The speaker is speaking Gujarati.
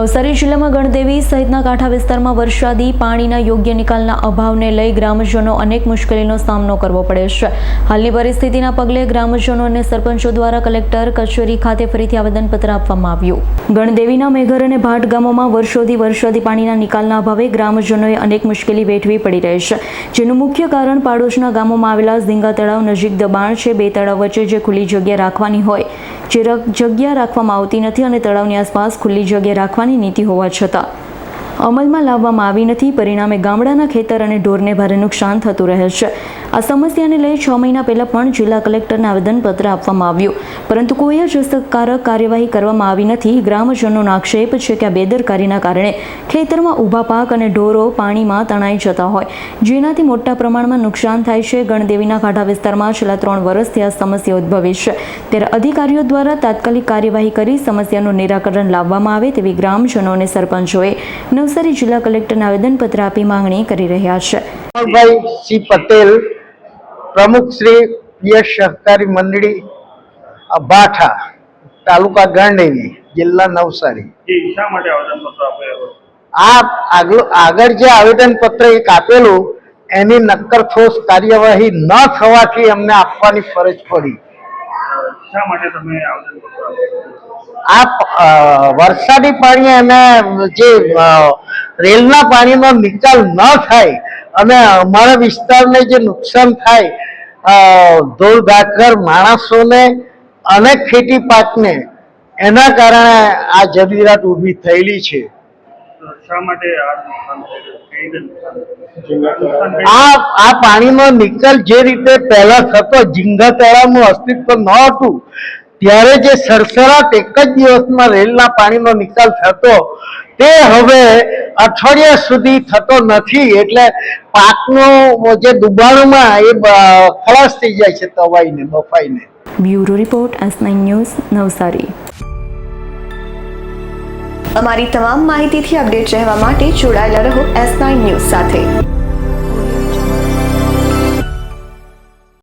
નવસારી જિલ્લામાં ગણદેવી સહિતના કાંઠા વિસ્તારમાં વરસાદી પાણીના યોગ્ય નિકાલના અભાવને લઈ ગ્રામજનો અનેક મુશ્કેલીનો સામનો કરવો પડે છે. હાલની પરિસ્થિતિના પગલે ગ્રામજનો અને સરપંચો દ્વારા કલેક્ટર કચેરી ખાતે ફરીથી આવેદનપત્ર આપવામાં આવ્યું. ગણદેવીના મેઘર અને ભાટ ગામોમાં વર્ષોથી વરસાદી પાણીના નિકાલના અભાવે ગ્રામજનોએ અનેક મુશ્કેલી વેઠવી પડી રહી છે. જેનું મુખ્ય કારણ પાડોશના ગામોમાં આવેલા ઝીંગા તળાવ નજીક દબાણ છે. બે તળાવ વચ્ચે જે ખુલ્લી જગ્યા રાખવાની હોય, જે જગ્યા રાખવામાં આવતી નથી અને તળાવની આસપાસ ખુલ્લી જગ્યા રાખવાની નીતિ હોવા છતાં અમલમાં લાવવામાં આવી નથી. પરિણામે ગામડાના ખેતર અને ઢોરને ભારે નુકસાન થતું રહે છે. આ સમસ્યાને લઈ છ મહિના પહેલા પણ જિલ્લા કલેક્ટરને આવેદનપત્ર આપવામાં આવ્યું. પરંતુ કોઈ જ અસરકારક કાર્યવાહી કરવામાં આવી નથી. ગ્રામજનોનો આક્ષેપ છે કે આ બેદરકારીના કારણે ખેતરમાં ઊભા પાક અને ઢોરો પાણીમાં તણાઈ જતા હોય. જેનાથી મોટા પ્રમાણમાં નુકસાન થાય છે. ગણદેવીના કાંઠા વિસ્તારમાં છેલ્લા ત્રણ વર્ષથી આ સમસ્યા ઉદ્ભવી છે. ત્યારે અધિકારીઓ દ્વારા તાત્કાલિક કાર્યવાહી કરી સમસ્યાનું નિરાકરણ લાવવામાં આવે તેવી ગ્રામજનો અને સરપંચોએ નવસારી જિલ્લા કલેક્ટરને આવેદનપત્ર આપી માંગણી કરી રહ્યા છે. પટેલ, પ્રમુખ શ્રી યશ સહકારી મંડળી અબાઠા તાલુકા ગાંડેવી જિલ્લા નવસારી. આ આગળ જે આવેદન પત્ર એક આપેલું એની નક્કર ઠોસ કાર્યવાહી ન થવાથી અમને આપવાની ફરજ પડી. આ વરસાદી પાણી અને જે રેલના પાણીનો નિકાલ ન થાય અને અમારા વિસ્તારને જે નુકસાન થાય ધોળ ઢાકર માણસોને અને ખેતી પાકને એના કારણે આ જરૂરિયાત ઊભી થયેલી છે. આ આ પાણીનો નિકાલ જે રીતે પહેલા થતો ઝીંગા તળાવનું અસ્તિત્વ ન હતું ત્યારે જે સરસરાટ એક જ દિવસમાં રેલના પાણીનો નિકાલ થતો તે હવે અઠવાડિયા સુધી થતો નથી એટલે પાકનો જે દુબાણમાં એ ખલાસ થઈ જાય છે તવાઈને બફાઈને. Bureau report S nine news, Navsari. અમારી તમામ માહિતીથી અપડેટ રહેવા માટે જોડાયેલા રહો એસ નાઇન ન્યૂઝ સાથે.